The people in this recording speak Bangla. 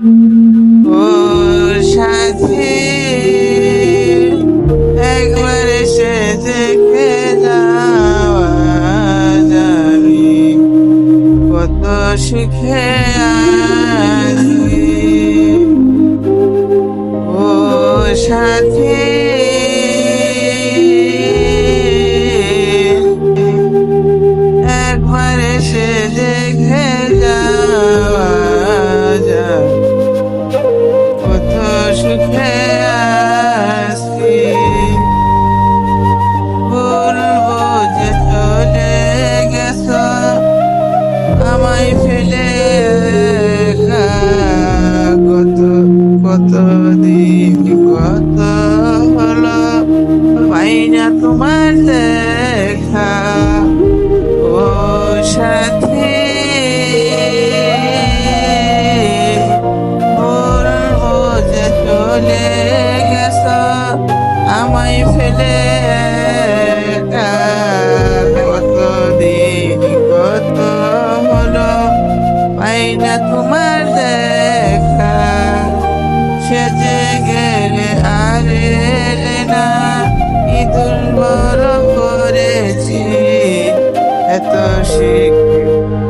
ও সাথী একবার দেখে যাওয়া কত সুখে ও সাথী কত দিন কত হলো পাই না তোমার দেখা। ও সাথী, বলব যে চলে গেছ, আমায় ফেলে তোমার দেখা। এত শিখ।